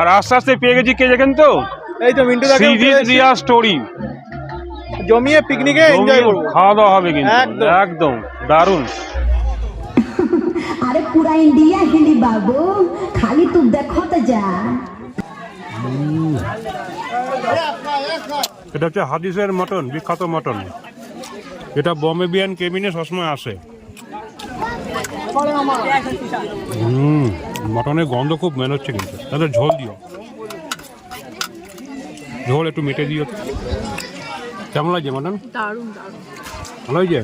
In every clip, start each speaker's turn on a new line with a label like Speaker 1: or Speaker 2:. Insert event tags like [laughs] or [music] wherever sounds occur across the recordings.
Speaker 1: আর আস্তে আস্তে পেয়ে গেছি কে দেখেন তো?
Speaker 2: এই তো মিন্টু
Speaker 1: রিয়া স্টোরি
Speaker 2: জমিয়ে পিকনিকে এনজয় করব।
Speaker 1: খাওয়া দাওয়া হবে কিন্তু।
Speaker 2: একদম।
Speaker 1: দারুণ
Speaker 3: আরে পুরা ইন্ডিয়া হিলি বাবু খালি তুই দেখো তো যা।
Speaker 1: এটা হচ্ছে হাদিসের মটন বিখ্যাত মটন। এটা বম্বে বিয়ান কেবিনে সবসময় আসে। মটনের গন্ধ খুব মেন হচ্ছে কিন্তু। তাদের ঝোল দিও। ঝোল একটু মেটে দিও। কেমন লাগছে মটন?
Speaker 4: দারুণ দারুণ।
Speaker 1: ভালো হয়েছে?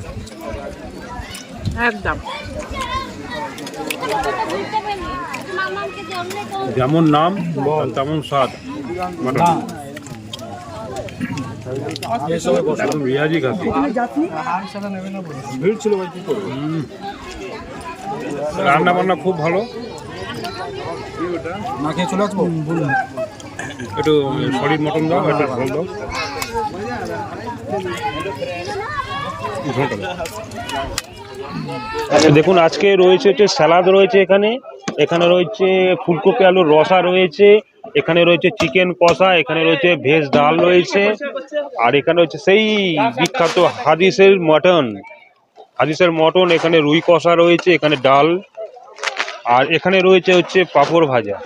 Speaker 4: একদম।
Speaker 1: যেমন নাম আর তেমন স্বাদ। মটন। একদম রিয়াজি। রান্না বান্না খুব ভালো। একটু সলিড মটন দাও একটু ঝোল দাও ঝোলটা দাও। আচ্ছা দেখুন আজকে রয়েছে হচ্ছে স্যালাদ রয়েছে এখানে। এখানে রয়েছে ফুলকপি আলুর রসা রয়েছে এখানে রয়েছে চিকেন কষা এখানে রয়েছে ভেজ ডাল রয়েছে আর এখানে হচ্ছে সেই বিখ্যাত হাদিসের মটন। হাদিসের মটন এখানে রুই কষা রয়েছে এখানে ডাল আর এখানে রয়েছে হচ্ছে পাঁপড় ভাজা।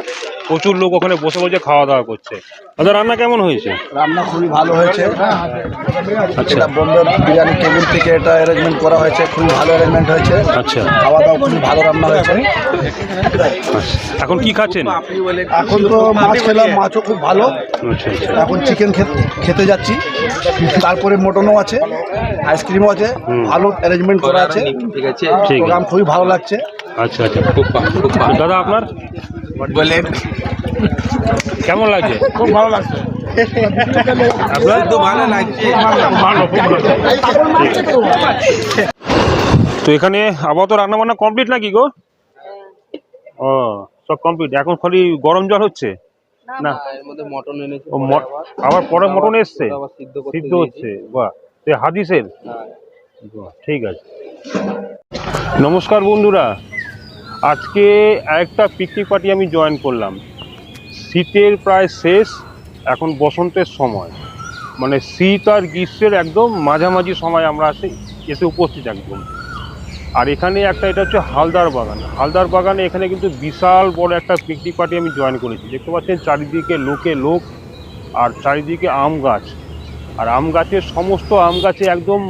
Speaker 1: প্রচুর লোক ওখানে বসে বসে খাওয়া দাওয়া করছে। দাদা রান্না কেমন হয়েছে?
Speaker 5: রান্না খুবই ভালো হয়েছে।
Speaker 1: আচ্ছা।
Speaker 5: বোম্বে বিরিয়ানি টেবিল থেকে এটা অ্যারেঞ্জমেন্ট করা হয়েছে। খুবই ভালো অ্যারেঞ্জমেন্ট হয়েছে।
Speaker 1: আচ্ছা।
Speaker 5: খাওয়া দাওয়া খুবই ভালো রান্না হয়েছে।
Speaker 1: আচ্ছা। এখন কি খাচ্ছেন?
Speaker 5: এখন তো মাছ খেলাম মাছও খুব ভালো।
Speaker 1: আচ্ছা আচ্ছা।
Speaker 5: এখন চিকেন খেতে যাচ্ছি। তারপরে মটনও আছে আইসক্রিমও আছে। ভালো অ্যারেঞ্জমেন্ট করা আছে।
Speaker 1: ঠিক আছে।
Speaker 5: প্রোগ্রাম খুবই ভালো লাগছে।
Speaker 1: আচ্ছা আচ্ছা খুব ভালো দাদা আপনার? কেমন লাগছে?
Speaker 5: খুব ভালো লাগছে।
Speaker 1: আপনার তো ভালো লাগছে। ভালো তো এখানে আপাতত রান্না বান্না কমপ্লিট নাকি গো? ও সব কমপ্লিট এখন খালি গরম জল হচ্ছে? না
Speaker 6: এর মটন এনেছে
Speaker 1: আবার পরে মটন এসছে?
Speaker 6: সিদ্ধ।
Speaker 1: হচ্ছে? বাহ হাদিসের?
Speaker 6: হ্যাঁ।
Speaker 1: বাহ, ঠিক আছে। নমস্কার বন্ধুরা। আজকে একটা পিকনিক পার্টি আমি জয়েন করলাম। শীতের প্রায় শেষ, এখন বসন্তের সময়। মানে শীত আর গ্রীষ্মের একদম মাঝামাঝি সময় আমরা এসে এসে উপস্থিত একদম। আর এখানে একটা, এটা হচ্ছে হালদার বাগান। হালদার বাগানে এখানে কিন্তু বিশাল বড় একটা পিকনিক পার্টি আমি জয়েন করেছি। দেখতে পাচ্ছেন চারিদিকে লোকে লোক আর চারিদিকে আম গাছ। আর আম গাছের সমস্ত আম গাছে একদম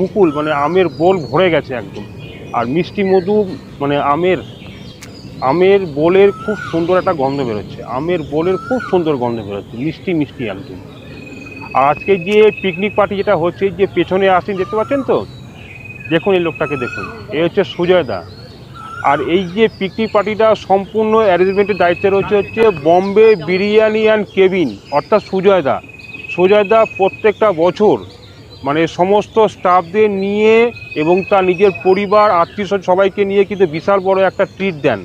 Speaker 1: মুকুল মানে আমের বোল ভরে গেছে একদম। আর মিষ্টি মধু মানে আমের আমের বোলের খুব সুন্দর একটা গন্ধ বেরোচ্ছে। আমের বোলের খুব সুন্দর গন্ধ বেরোচ্ছে, মিষ্টি মিষ্টি একদম আর আজকে যে পিকনিক পার্টি যেটা হচ্ছে, যে পেছনে আসেন, দেখতে পাচ্ছেন তো? দেখুন এই লোকটাকে দেখুন। এ হচ্ছে সুজয় দা। আর এই যে পিকনিক পার্টিটা সম্পূর্ণ অ্যারেঞ্জমেন্টের দায়িত্বে রয়েছে হচ্ছে বম্বে বিরিয়ানি অ্যান্ড কেবিন, অর্থাৎ সুজয় দা। সুজয় দা প্রত্যেকটা বছর মানে সমস্ত স্টাফদের নিয়ে এবং তার নিজের পরিবার আত্মীয় সবাইকে নিয়ে কিন্তু বিশাল বড় একটা ট্রিট দেন।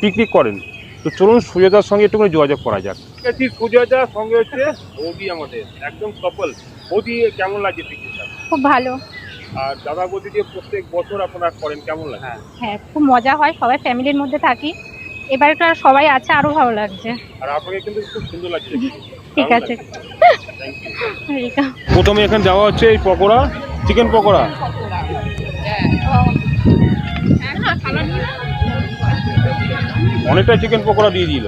Speaker 1: পিকনিক করেন। তো চলুন সুজয়দার সঙ্গে একটু যোগাযোগ করা যাক। সুজয়দার সঙ্গে হচ্ছে বৌদি আমাদের একদম কপল বৌদি কেমন লাগছে পিকনিকটা
Speaker 7: খুব ভালো।
Speaker 1: আর দাদা বৌদি যে প্রত্যেক বছর আপনারা করেন কেমন লাগে?
Speaker 7: হ্যাঁ খুব মজা হয় সবাই ফ্যামিলির মধ্যে থাকি। এবারে তো আর সবাই আছে আরও ভালো লাগছে।
Speaker 1: আর আপনাকে কিন্তু খুব সুন্দর লাগছে
Speaker 7: ঠিক আছে।
Speaker 1: প্রথমে এখানে দেওয়া হচ্ছে এই পকোড়া চিকেন পকোড়া। অনেকটা চিকেন পকোড়া দিয়ে দিল।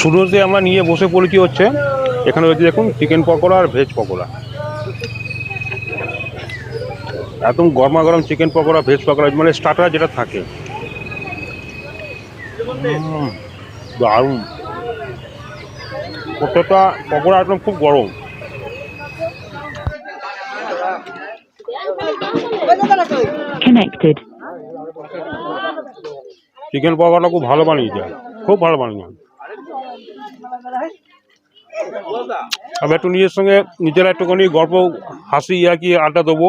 Speaker 1: শুরুতে আমরা নিয়ে বসে পড়েছি হচ্ছে এখানে রয়েছে দেখুন চিকেন পকোড়া আর ভেজ পকোড়া। একদম গরমা গরম চিকেন পকোড়া ভেজ পকোড়া মানে স্টার্টার যেটা থাকে। দারুণ। প্রত্যেকটা পকোড়া একদম খুব গরম।
Speaker 3: Connected.
Speaker 1: চিকেন পকোড়াটা খুব ভালো বানিয়েছে। খুব ভালো বানিয়েছে। আমি একটু নিজের সঙ্গে নিজেরা একটুখানি গল্প হাসি ইয়াকি আড্ডা দেবো।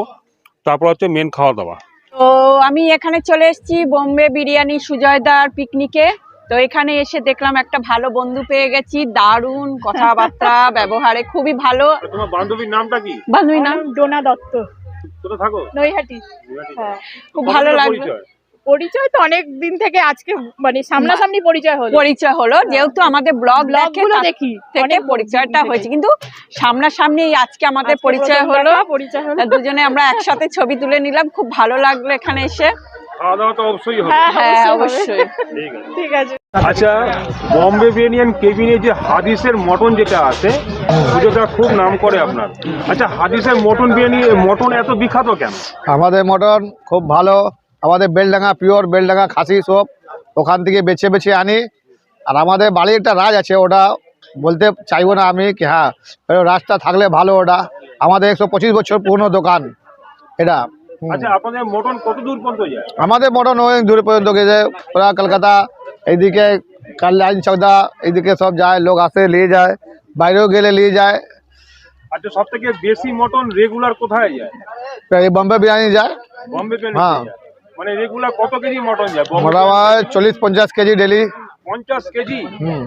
Speaker 1: তারপর হচ্ছে মেন খাওয়া দাওয়া।
Speaker 4: তো আমি এখানে চলে এসেছি বোম্বে বিরিয়ানি সুজয়দার পিকনিকে। তো এখানে এসে দেখলাম একটা ভালো বন্ধু পেয়ে গেছি। দারুণ কথাবার্তা [laughs] ব্যবহারে খুবই ভালো।
Speaker 1: তোমার বান্ধবীর নামটা কি?
Speaker 4: বান্ধবীর নাম ডোনা দত্ত।
Speaker 1: কোথায় থাকো?
Speaker 4: নৈহাটি। হ্যাঁ। খুব ভালো লাগল
Speaker 1: পরিচয়?
Speaker 6: পরিচয় তো অনেক দিন থেকে আজকে মানে সামনাসামনি পরিচয় হলো।
Speaker 4: পরিচয় হলো যেহেতু আমাদের ব্লগ
Speaker 6: ব্লগগুলো দেখি।
Speaker 4: থেকে পরিচয়টা হয়েছে। কিন্তু সামনাসামনি আজকে আমাদের পরিচয় হলো।
Speaker 6: পরিচয় হলো।
Speaker 4: দুজনে আমরা একসাথে ছবি তুলে নিলাম। খুব ভালো লাগল এখানে এসে।
Speaker 1: খাওয়া দাওয়া তো অবশ্যই হবে।
Speaker 6: হ্যাঁ
Speaker 4: হ্যাঁ
Speaker 6: অবশ্যই
Speaker 4: অবশ্যই।
Speaker 1: ঠিক আছে।
Speaker 6: ঠিক আছে।
Speaker 1: আচ্ছা বম্বে বিরিয়ানিয়ান কেবিনে যে হাদিসের মটন যেটা আছে পুজোটা খুব নাম করে আপনার। আচ্ছা হাদিসের মটন বিরিয়ানি মটন এত বিখ্যাত কেন?
Speaker 5: আমাদের মটন খুব ভালো। আমাদের বেলডাঙ্গা পিওর বেলডাঙ্গা খাসি সব ওখান থেকে বেছে বেছে আনি। আর আমাদের বাড়ির একটা রাজ আছে ওটা বলতে চাইব না আমি কি হ্যাঁ ওই রাজটা থাকলে ভালো ওটা। আমাদের একশো পঁচিশ বছর পুরনো দোকান এটা।
Speaker 1: আচ্ছা আপনাদের মটন কত দূর পর্যন্ত যায়?
Speaker 5: আমাদের মটন অনেক দূর পর্যন্ত গেছে ওরা কলকাতা এইদিকে কাল্যাণ চৌদা এইদিকে সব যায় লোক আসে নিয়ে যায় বাইরেও গেলে নিয়ে যায়।
Speaker 1: আচ্ছা সব থেকে বেশি মটন রেগুলার কোথায় যায়?
Speaker 5: বম্বে বিরিয়ানি যায়।
Speaker 1: বম্বে বিরিয়ানি
Speaker 5: হ্যাঁ।
Speaker 1: মানে রেগুলার কত কেজি মটন যায়?
Speaker 5: মোটামুটি চল্লিশ পঞ্চাশ কেজি ডেলি
Speaker 1: পঞ্চাশ কেজি?
Speaker 5: হুম।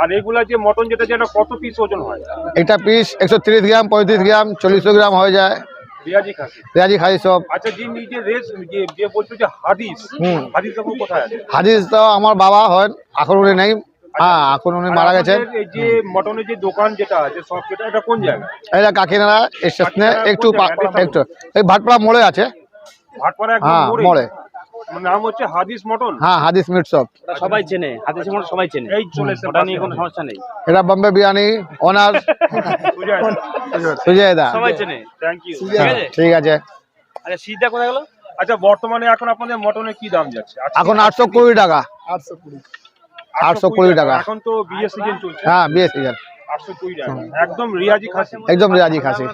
Speaker 1: আর রেগুলার যে মটন যেটা যেটা কত পিস ওজন হয়?
Speaker 5: একটা পিস একশো গ্রাম পঁয়ত্রিশ গ্রাম চল্লিশশো গ্রাম হয়ে যায়।
Speaker 1: পেঁয়াজি খাসি।
Speaker 5: খাই সব।
Speaker 1: আচ্ছা হাদিস
Speaker 5: তো আমার বাবা হয় এখন উনি নেই। হ্যাঁ এখন উনি মারা গেছেন।
Speaker 1: যে মটনের যে দোকান যেটা আছে সব যেটা এটা কোন জায়গা
Speaker 5: এটা কাকিনাড়া স্টেশনে একটু একটু এই ভাটপাড়া মোড়ে আছে।
Speaker 1: ভাটপাড়া
Speaker 5: হ্যাঁ
Speaker 1: মোড়ে।
Speaker 5: মোড়ে
Speaker 1: নাম হচ্ছে হাদিস মটন।
Speaker 5: হ্যাঁ হাদিস মিট শপ
Speaker 8: সবাই চেনে হাতে সময় সবাই চেনে।
Speaker 1: এই চলে এসে
Speaker 8: ওটা নিয়ে কোনো সমস্যা নেই।
Speaker 5: এটা বম্বে বিরিয়ানি ওনার সুজয় দা।
Speaker 8: সবাই চেনে।
Speaker 1: থ্যাংক ইউ
Speaker 5: ঠিক আছে?
Speaker 8: আরে সিদ্ধা কোথায় গেল?
Speaker 1: আচ্ছা বর্তমানে এখন আপনাদের মটনের কি দাম যাচ্ছে?
Speaker 5: এখন আটশো কুড়ি টাকা। আটশো কুড়ি। টাকা।
Speaker 1: এখন তো বিয়ে সিজন চলছে।
Speaker 5: হ্যাঁ বিয়ে সিজন
Speaker 1: আটশো কুড়ি টাকা একদম রিয়াজি খাসি।
Speaker 5: একদম রেয়াজি খাসি।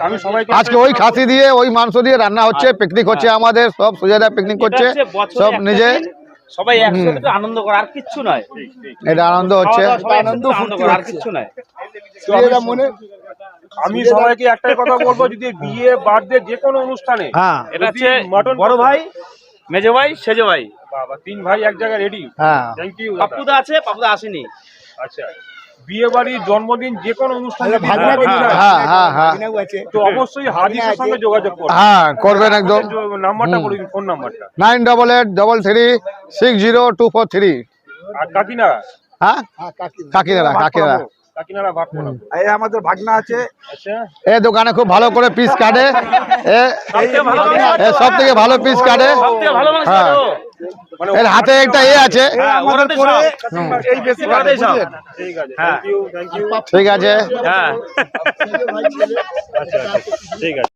Speaker 1: আমি সবাইকে
Speaker 5: আজকে ওই খাসি দিয়ে ওই মাংস দিয়ে রান্না হচ্ছে পিকনিক হচ্ছে আমাদের সব সুজাদা পিকনিক করছে
Speaker 8: এটা হচ্ছে বছরে
Speaker 5: সব নিজে।
Speaker 8: সবাই একসাথে আনন্দ করে আর কিচ্ছু নয়।
Speaker 1: ঠিক, ঠিক।
Speaker 5: এটা আনন্দ হচ্ছে।
Speaker 8: খাওয়া দাওয়া সবাই একসাথে আনন্দ আর কিচ্ছু নয়।
Speaker 1: তো আমি- আমি সবাইকে একটাই কথা বলব যদি বিয়ে বার্থডে যে কোনো অনুষ্ঠানে
Speaker 5: হ্যাঁ।
Speaker 8: এটা হচ্ছে
Speaker 1: মটন
Speaker 8: বড় ভাই মেজো ভাই সেজো ভাই।
Speaker 1: বাবা তিন ভাই এক জায়গায় রেডি
Speaker 5: হ্যাঁ।
Speaker 1: থ্যাংক ইউ
Speaker 8: পাপ্পুদা আছে পাপ্পুদা আসেনি।
Speaker 1: আচ্ছা। বিয়ে বাড়ি জন্মদিন যে কোনো অনুষ্ঠানে
Speaker 5: হ্যাঁ হ্যাঁ হ্যাঁ হ্যাঁ।
Speaker 1: তো অবশ্যই হাদিসের সঙ্গে যোগাযোগ করুন
Speaker 5: হ্যাঁ করবেন একদম।
Speaker 1: নাম্বারটা
Speaker 5: হুম।
Speaker 1: বলে দিন ফোন নাম্বারটা।
Speaker 5: Nine double eight double three six zero two four three.
Speaker 1: আর
Speaker 5: হ্যাঁ? কাকিনাড়া কাকিনাড়া
Speaker 1: কাকিনাড়া ভাটপাড়া
Speaker 2: এই আমাদের ভাগনা আছে।
Speaker 1: আচ্ছা।
Speaker 5: এ দোকানে খুব ভালো করে পিস কাটে। এ
Speaker 8: সবথেকে ভালো
Speaker 5: এ সব থেকে ভালো পিস কাটে।
Speaker 8: সবথেকে ভালো মাংস
Speaker 5: হ্যাঁ।
Speaker 1: মানে
Speaker 5: এর হাতে একটা এ আছে।
Speaker 8: হ্যাঁ
Speaker 2: এই
Speaker 8: সব।
Speaker 1: ঠিক আছে।
Speaker 8: হ্যাঁ।
Speaker 5: ঠিক আছে।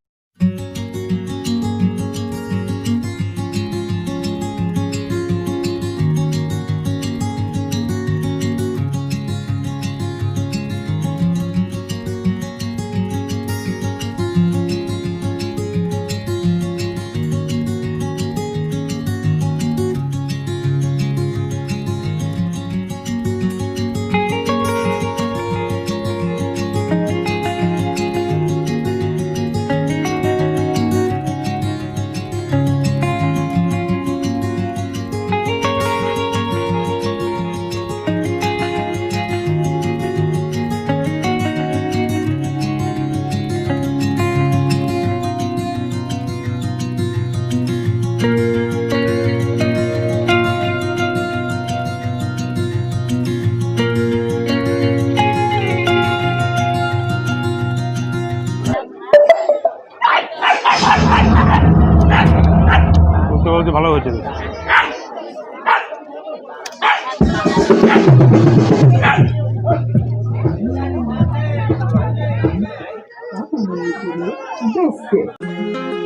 Speaker 3: 就是。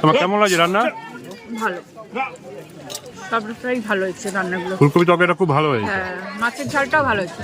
Speaker 1: তোমার কেমন লাগছে রান্না?
Speaker 6: ভালো। সবটাই ভালো হয়েছে রান্নাগুলো।
Speaker 1: ফুলকপি তরকারিটা খুব ভালো হয়েছে।
Speaker 6: হ্যাঁ মাছের ঝালটাও ভালো হয়েছে।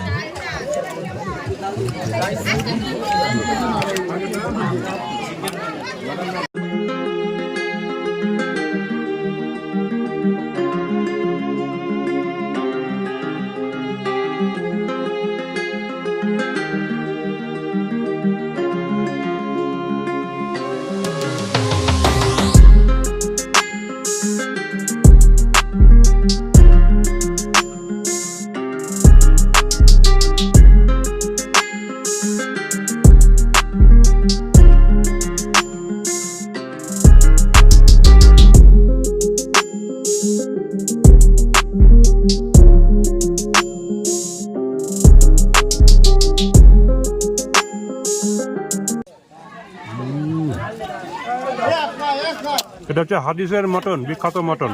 Speaker 1: হচ্ছে হাদিসের মটন, বিখ্যাত মটন।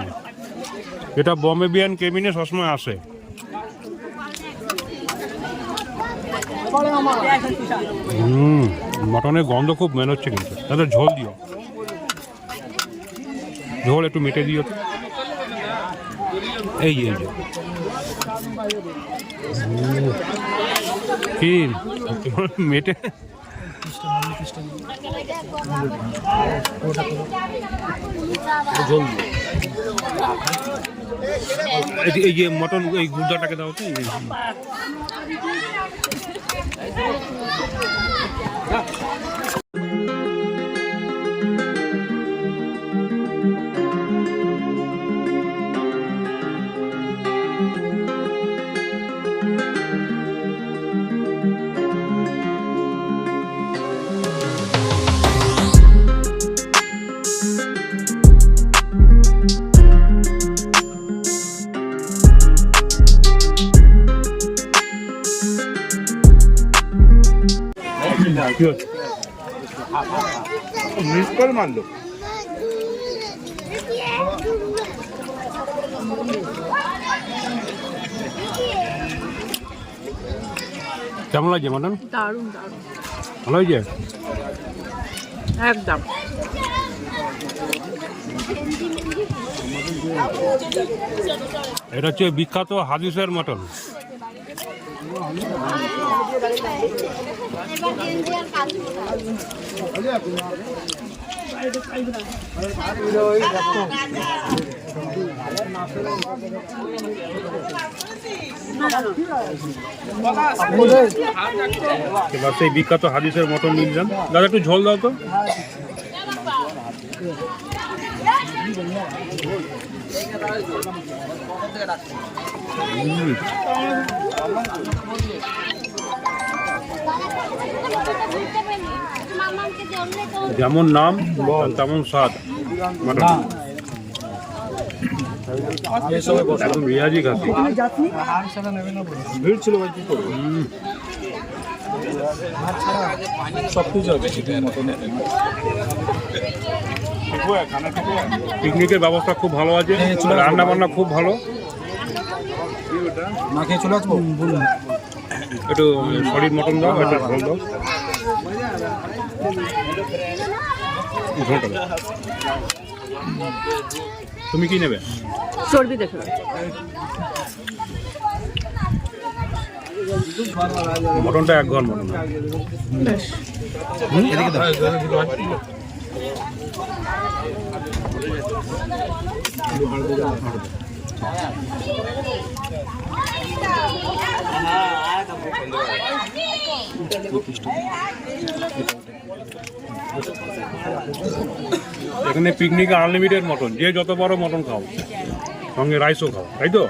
Speaker 1: এটা বম্বে বিয়ান কেবিনে সবসময় আসে। হুম, মটনের গন্ধ খুব মেন হচ্ছে কিন্তু। তাদের ঝোল দিও। ঝোল একটু মেটে দিও। এই এই কি? মেটে এই যে- মটন এই গুর্দাটাকে দাও তো।
Speaker 2: মিস কল মারলো?
Speaker 1: কেমন লাগছে মটন?
Speaker 6: দারুণ দারুণ।
Speaker 1: ভালো হয়েছে?
Speaker 6: একদম।
Speaker 1: এটা হচ্ছে বিখ্যাত হাদিসের মটন। এবার সেই বিখ্যাত হাদিসের মটন নিলাম দাদা একটু ঝোল দাও তো হুম। যেমন নাম তেমন স্বাদ। মটন একদম রিয়াজি খাসি।
Speaker 2: ভিড় ছিল ভাই কি করব? সব কিছু হবে
Speaker 1: পিকনিকের ব্যবস্থা খুব ভালো আছে রান্না বান্না খুব ভালো।
Speaker 2: না খেয়ে চলে আসব? বলুন।
Speaker 1: একটু সলিড মটন দাও একটা ঝোল দাও। ঝোলটা তুমি কি নেবে?
Speaker 6: চর্বি দেখলাম
Speaker 1: মটনটা এক ঘর মটন।
Speaker 6: বেশ।
Speaker 1: এখানে পিকনিকে আনলিমিটেড মটন। যে যত বড় মটন খাও। সঙ্গে রাইসও খাও তাই তো?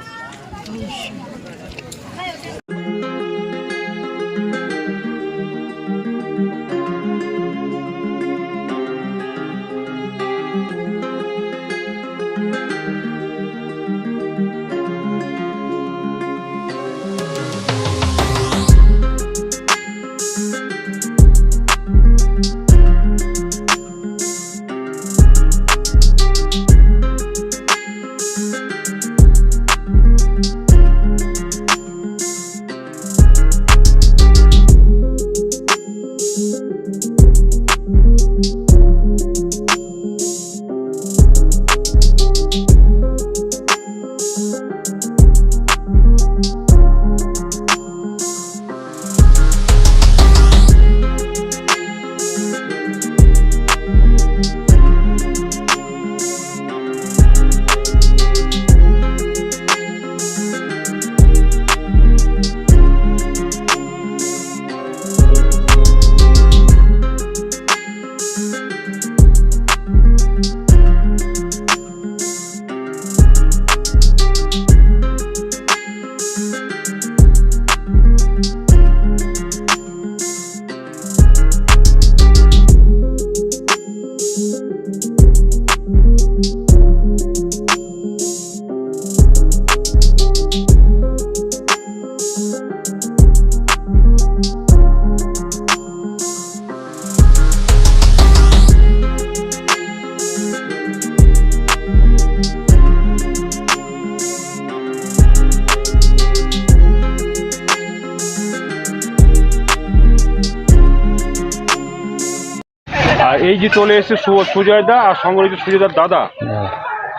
Speaker 1: চলে এসেছে সুজয় দা আর সঙ্গে রয়েছে সুজয়দার দাদা।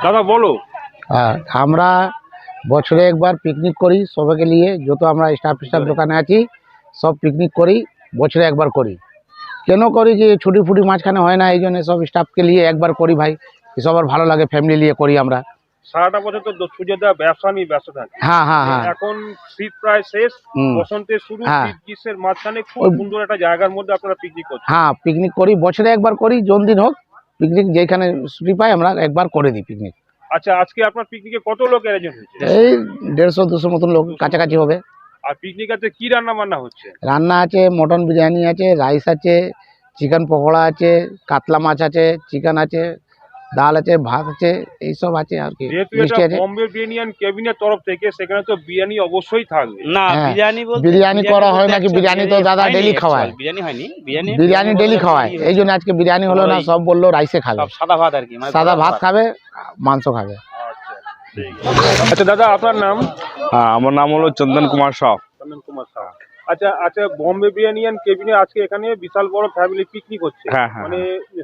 Speaker 1: দাদা বলো।
Speaker 9: হ্যাঁ আমরা বছরে একবার পিকনিক করি সবাইকে নিয়ে যত আমরা স্টাফ স্টাফ দোকানে আছি সব পিকনিক করি বছরে একবার করি। কেন করি যে ছুটি ফুটি মাঝখানে হয় না এই জন্য সব স্টাফকে নিয়ে একবার করি ভাই। সবার ভালো লাগে ফ্যামিলি নিয়ে করি আমরা।
Speaker 1: সারাটা বছর তো সুজয়দা ব্যবসা নিয়ে ব্যস্ত থাকে।
Speaker 9: হ্যাঁ হ্যাঁ হ্যাঁ।
Speaker 1: এখন শীত প্রায় শেষ। বসন্তের শুরু
Speaker 9: হ্যাঁ।
Speaker 1: শীত গ্রীষ্মের মাঝখানে খুব সুন্দর একটা জায়গার মধ্যে আপনারা পিকনিক করছেন।
Speaker 9: হ্যাঁ পিকনিক করি বছরে একবার করি যোন দিন হোক পিকনিক যেখানে ছুটি পাই আমরা একবার করে দিই পিকনিক
Speaker 1: আচ্ছা আজকে আপনার পিকনিকে কত লোক অ্যারেঞ্জ হয়েছে?
Speaker 9: এই দেড়শো দুশো মতন লোক কাছাকাছি হবে।
Speaker 1: আর পিকনিক আছে কি রান্না বান্না হচ্ছে?
Speaker 9: রান্না আছে মটন বিরিয়ানি আছে রাইস আছে চিকেন পকোড়া আছে কাতলা মাছ আছে চিকেন আছে ডাল আছে ভাত আছে এইসব আছে আর কি।
Speaker 1: বম্বে বিরিয়ানি কেবিনের তরফ থেকে সেখানে তো বিরিয়ানি অবশ্যই থাকবে।
Speaker 8: না
Speaker 9: হ্যাঁ,
Speaker 8: বিরিয়ানি
Speaker 9: বিরিয়ানি করা হয় নাকি? বিরিয়ানি তো দাদা
Speaker 8: actually,
Speaker 9: খাওয়ায়।
Speaker 8: বিরিয়ানি হয়নি বিরিয়ানি
Speaker 9: বিরিয়ানি ডেলি খাওয়ায়। এই জন্য আজকে বিরিয়ানি হলো না সব বলল রাইসে খাবে।
Speaker 8: সাদা ভাত আর কি মানে
Speaker 9: সাদা ভাত খাবে মাংস খাবে।
Speaker 1: আচ্ছা দাদা আপনার নাম?
Speaker 10: হ্যাঁ আমার নাম হলো চন্দন কুমার সাউ
Speaker 1: চন্দন কুমার সাহা আচ্ছা আচ্ছা বম্বে বিরিয়ানি অ্যান্ড কেবিনে আজকে এখানে বিশাল বড় ফ্যামিলি পিকনিক হচ্ছে।
Speaker 10: হ্যাঁ, হ্যাঁ,
Speaker 1: মানে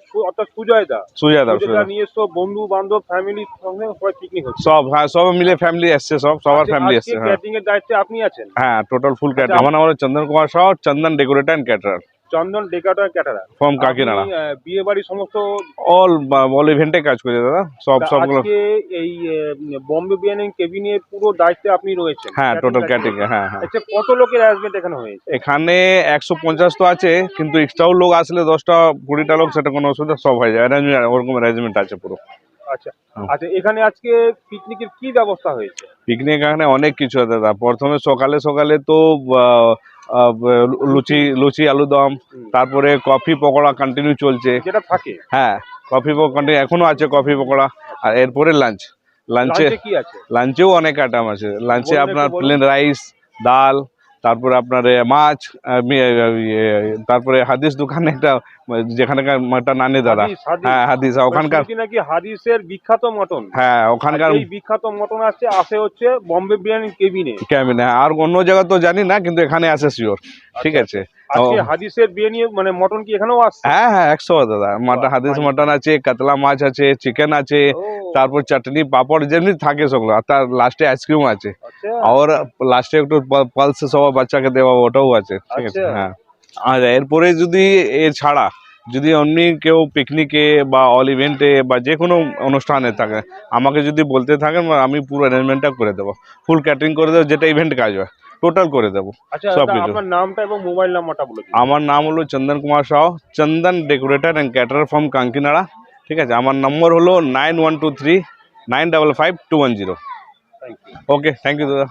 Speaker 1: সু- অর্থাৎ
Speaker 10: সুজয়দা। দাও
Speaker 1: সুজয় দা নিয়ে সব বন্ধু বান্ধব ফ্যামিলি সঙ্গে সবাই পিকনিক হচ্ছে।
Speaker 10: সব হ্যাঁ সব মিলে ফ্যামিলি আসছে সব সবার ফ্যামিলি আসছে হ্যাঁ।
Speaker 1: ক্যাটারিং এর দায়িত্বে আপনি আছেন?
Speaker 10: হ্যাঁ টোটাল ফুল ক্যাটার। আমার নাম হলো Chandan Kumar Shaw Chandan decorator and caterer
Speaker 1: Chandan decorator caterer.
Speaker 10: From Kakinara.
Speaker 1: বিয়ে বাড়ি সমস্ত
Speaker 10: অল অল ইভেন্টে কাজ করি দাদা। সব সবগুলো
Speaker 1: আজকে এই বম্বে বিরিয়ানি কেবিনে পুরো দায়িত্বে আপনি রয়েছেন।
Speaker 10: হ্যাঁ টোটাল
Speaker 1: Catering
Speaker 10: ক্যাটিং
Speaker 1: দায়িত্বে।
Speaker 10: হ্যাঁ হ্যাঁ।
Speaker 1: আচ্ছা কত লোকের অ্যারেঞ্জমেন্ট এখানে হয়েছে?
Speaker 10: এখানে একশো পঞ্চাশ তো আছে কিন্তু এক্সট্রাও লোক আসলে দশটা কুড়িটা লোক সেটা কোনো অসুবিধা সব হয়ে যায়। অ্যারেঞ্জমেন্ট ওরকম অ্যারেঞ্জমেন্ট আছে পুরো।
Speaker 1: আচ্ছা। আচ্ছা এখানে আজকে পিকনিকের কি ব্যবস্থা হয়েছে?
Speaker 10: পিকনিক এখানে অনেক কিছু আছে। দাদা প্রথমে সকালে সকালে তো লুচি লুচি আলুদম তারপরে কফি পকোড়া কন্টিনিউ চলছে।
Speaker 1: যেটা থাকে।
Speaker 10: হ্যাঁ কফি কন্টিনিউ এখনও আছে কফি পকোড়া। আর এরপরে লাঞ্চ লাঞ্চে লাঞ্চেও অনেক আইটেম আছে। লাঞ্চে আপনার প্লেন রাইস ডাল তারপরে আপনার মাছ ইয়ে, তারপরে হাদিস দোকানে একটা যেখানকার মাটন আনে দাদা।
Speaker 1: হাদিস, হাদিস।
Speaker 10: হ্যাঁ হাদিস ওখানকার
Speaker 1: নাকি হাদিসের বিখ্যাত মটন।
Speaker 10: হ্যাঁ ওখানকার
Speaker 1: এই বিখ্যাত মটন আসছে আসে হচ্ছে বম্বে বিরিয়ানি কেবিনে
Speaker 10: ক্যাবিনে আর অন্য জায়গা তো জানি না কিন্তু এখানে আছে শিওর ঠিক আছে।
Speaker 1: আজকে
Speaker 10: ও-
Speaker 1: হাদিসের বিরিয়ানি মানে মটন কি এখানেও আসছে?
Speaker 10: হ্যাঁ হ্যাঁ একশো দাদা মাটন হাদিস। মটন আছে কাতলা মাছ আছে চিকেন আছে তারপর চাটনি পাপড় যেমনি থাকে সেগুলো আর তার লাস্টে আইসক্রিম আছে।
Speaker 1: আচ্ছা।
Speaker 10: আর লাস্টে একটু পালস সব বাচ্চাকে দেওয়া ওটাও আছে ঠিক আছে
Speaker 1: আচ্ছা।
Speaker 10: হ্যাঁ। আর এরপরে যদি এ ছাড়া যদি অমনি কেউ পিকনিকে বা অল ইভেন্টে বা যে কোনো অনুষ্ঠানে থাকে আমাকে যদি বলতে থাকেন আমি পুরো অ্যারেঞ্জমেন্টটা করে দেবো। ফুল ক্যাটারিং করে দেবো যেটা ইভেন্ট কাজ হয় টোটাল করে দেবো
Speaker 1: আচ্ছা
Speaker 10: সব কিছু।
Speaker 1: নামটা এবং মোবাইল নাম্বারটা বলে
Speaker 10: আমার নাম হলো Chandan Kumar Shaw Chandan decorator and caterer from Kankinara ঠিক আছে? আমার নম্বর হলো nine one two three nine double five two one zero okay thank you দাদা।